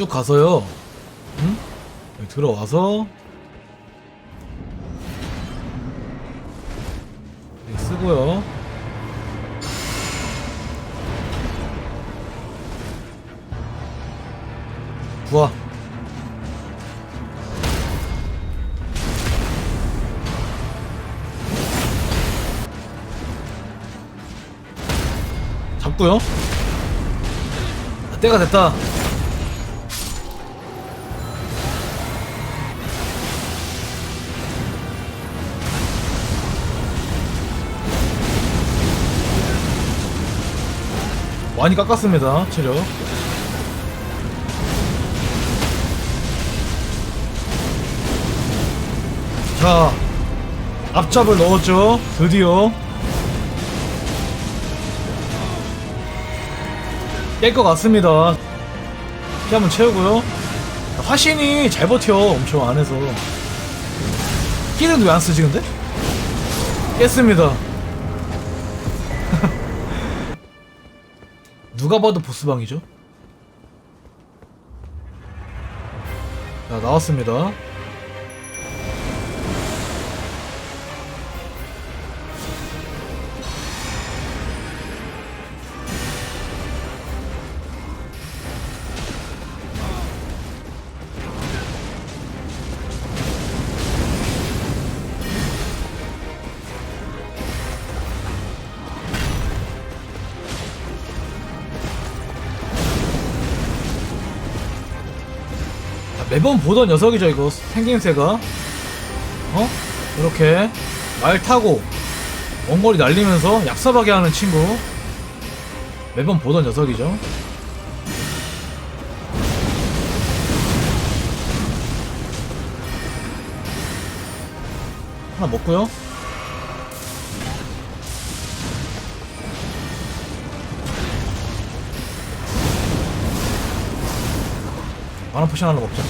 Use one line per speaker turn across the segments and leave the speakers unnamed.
쭉 가서요. 응? 들어와서 여기 쓰고요. 부하. 잡고요. 아, 때가 됐다. 많이 깎았습니다. 체력. 자, 앞잡을 넣었죠. 드디어. 깰 것 같습니다. 피 한번 채우고요. 화신이 잘 버텨. 엄청 안에서. 끼는 왜안 쓰지 근데? 깼습니다. 누가 봐도 보스방이죠? 자, 나왔습니다. 매번 보던 녀석이죠 이거. 생김새가. 어? 이렇게 말 타고 원거리 날리면서 얍삽하게 하는 친구. 매번 보던 녀석이죠. 하나 먹고요 만화 포션 하나 먹자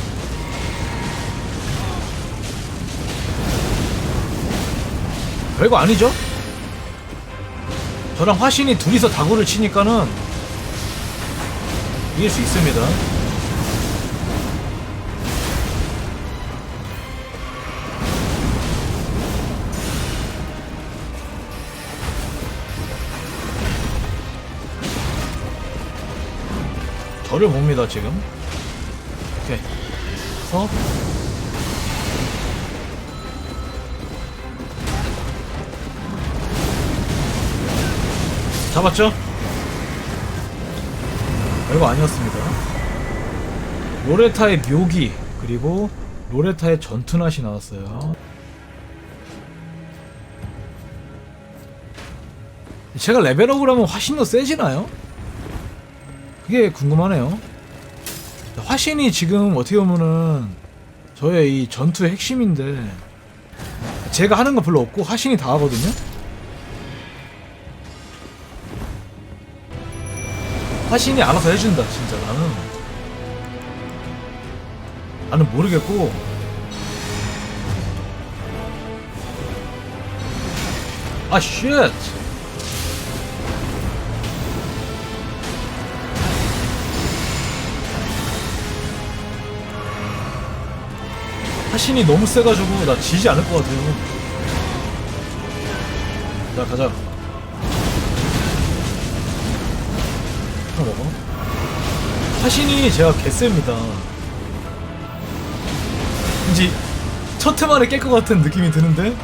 별거 아니죠? 저랑 화신이 둘이서 다구를 치니까는 이길 수 있습니다. 저를 봅니다 지금. 오케이. 서 잡았죠? 별거 아니었습니다. 로레타의 묘기 그리고 로레타의 전투낫이 나왔어요. 제가 레벨업을 하면 화신도 세지나요? 그게 궁금하네요. 화신이 지금 어떻게 보면은 저의 이 전투의 핵심인데 제가 하는 거 별로 없고 화신이 다 하거든요. 화신이 알아서 해준다 진짜 나는 나는 모르겠고 아 쉣! 신이 너무 세가지고 나 지지 않을 것 같아요 자 가자 하나 먹어. 화신이 제가 개셉니다. 왠지 첫 회만에 깰 것 같은 느낌이 드는데?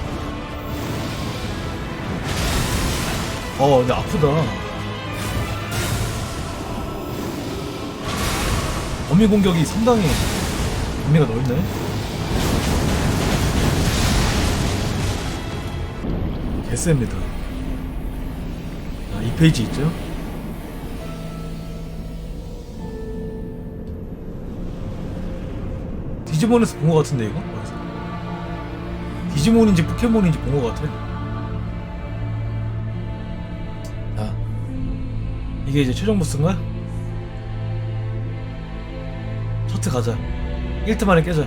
어, 근데 아프다. 범위 공격이 상당히 범위가 넓네. 개셉니다. 자, 이 페이지 있죠? 디지몬에서 본 것 같은데 이거? 어디서? 디지몬인지 포켓몬인지 본 것 같아. 자, 이게 이제 최종 보스인가? 첫트 가자. 1트 만에 깨자.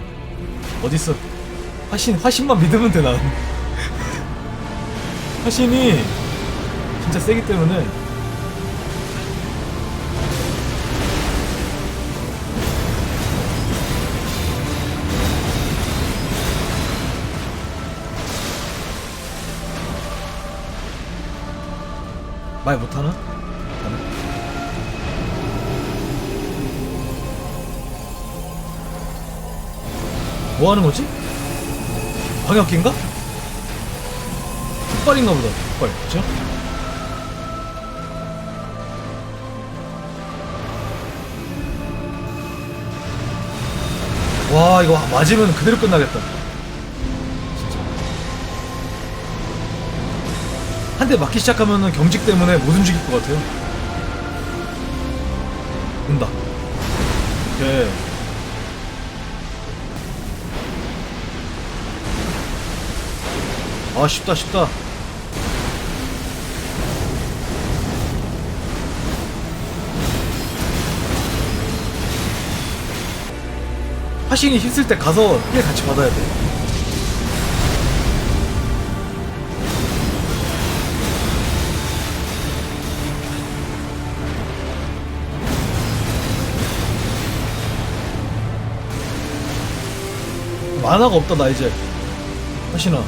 어딨어? 화신, 화신만 믿으면 돼, 난. 최신이 진짜 세기 때문에 말 못하나? 뭐 하는 거지? 방역기인가? 족발인가 보다, 족발. 그쵸? 와, 이거 맞으면 그대로 끝나겠다. 한대 맞기 시작하면은 경직 때문에 못 움직일 것 같아요. 온다. 오케이. 아, 쉽다, 쉽다. 화신이 힘쓸 때 가서 힐 같이 받아야 돼. 만화가 없다 나 이제. 하시나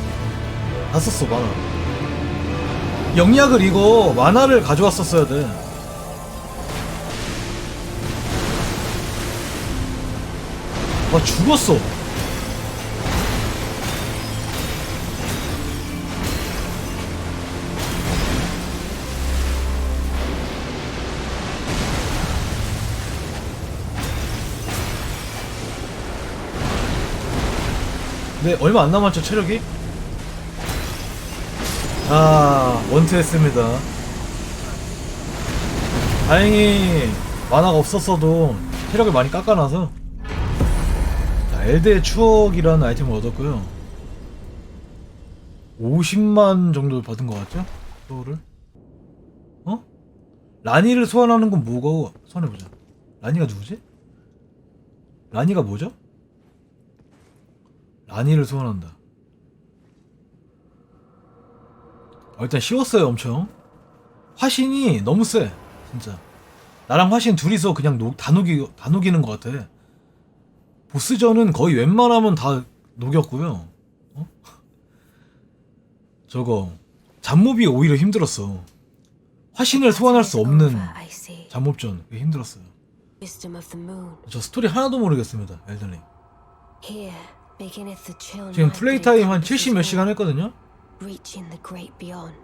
다 썼어 만화. 영약을 이거 만화를 가져왔었어야 돼 와, 죽었어. 네, 얼마 안 남았죠, 체력이? 아, 원투했습니다. 다행히 만화가 없었어도 체력을 많이 깎아놔서 자, 엘드의 추억이라는 아이템을 얻었고요. 50만 정도 받은 것 같죠? 소울을? 어? 라니를 소환하는 건 뭐고 소환해보자. 라니가 누구지? 라니가 뭐죠? 라니를 소환한다. 어, 일단 쉬웠어요, 엄청. 화신이 너무 세, 진짜. 나랑 화신 둘이서 그냥 녹, 다, 녹이, 다 녹이는 것 같아. 보스전은 거의 웬만하면 다 녹였고요. 어? 저거 잡몹이 오히려 힘들었어. 화신을 소환할 수 없는. 잡몹전 그게 힘들었어요. 저 스토리 하나도 모르겠습니다,
chill
지금 플레이 타임 한
encompasses
70 몇 시간 했거든요.
Reaching the great beyond.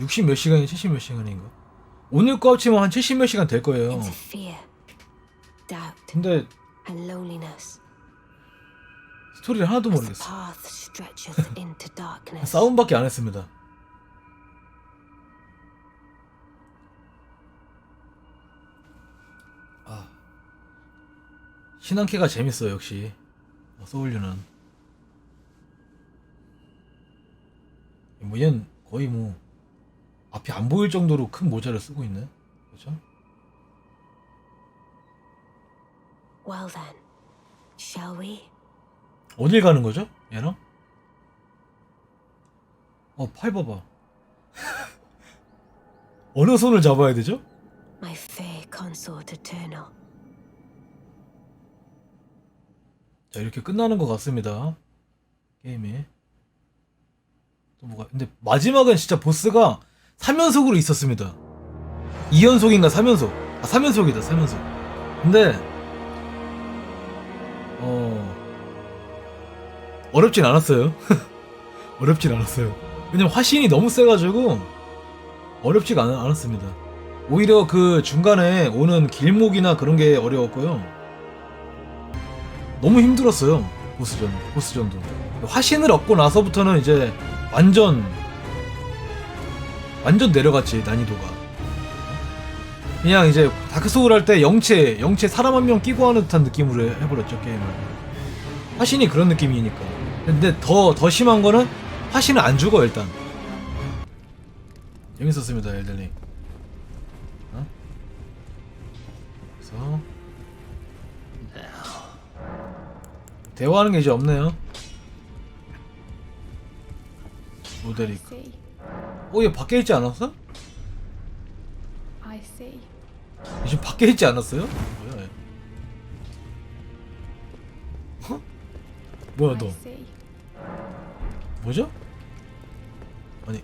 60 몇 시간이 70 몇 시간인가? 오늘 거 합치면 한 70 몇 시간 될 거예요. 근데
and loneliness.
스토리를 하나도
As the
모르겠어.
path stretcheth into darkness.
싸움밖에 안 했습니다. 아 신앙캐가 재밌어 요 역시 어, 소울류는 뭐 얘는 거의 뭐 앞이 안 보일 정도로 큰 모자를 쓰고 있네 그렇죠?
Well then, shall we?
어딜 가는 거죠? 얘랑? 어, 팔 봐봐. 어느 손을 잡아야 되죠?
My fair consort eternal.
자, 이렇게 끝나는 것 같습니다. 게임이. 또 뭐가, 근데 마지막은 진짜 보스가 3연속으로 있었습니다. 2연속인가 3연속. 아, 3연속이다, 3연속. 근데, 어, 어렵진 않았어요. 어렵진 않았어요. 왜냐면 화신이 너무 세가지고, 어렵지가 않, 않았습니다. 오히려 그 중간에 오는 길목이나 그런 게 어려웠고요. 너무 힘들었어요. 보스전, 보스전도. 화신을 얻고 나서부터는 이제 완전, 완전 내려갔지, 난이도가. 그냥 이제 다크소울 할 때 영체, 영체 사람 한 명 끼고 하는 듯한 느낌으로 해- 해버렸죠, 게임을. 화신이 그런 느낌이니까. 근데 더, 더 심한 거는 화신은 안 죽어, 일단. 재밌었습니다, 엘들링. 어? 그래서. 대화하는 게 이제 없네요. 모델이. 어, 얘 밖에 있지 않았어? 얘 지금 밖에 있지 않았어요? 뭐야, 얘. 어? 뭐야, 너. 뭐죠? 아니.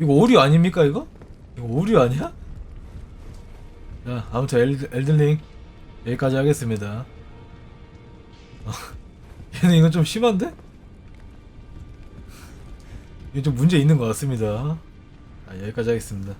이거 오류 아닙니까 이거? 이거 오류 아니야? 자 아무튼 엘, 엘든링 여기까지 하겠습니다 어, 얘는 이건 좀 심한데? 이거 좀 문제 있는 것 같습니다. 자, 여기까지 하겠습니다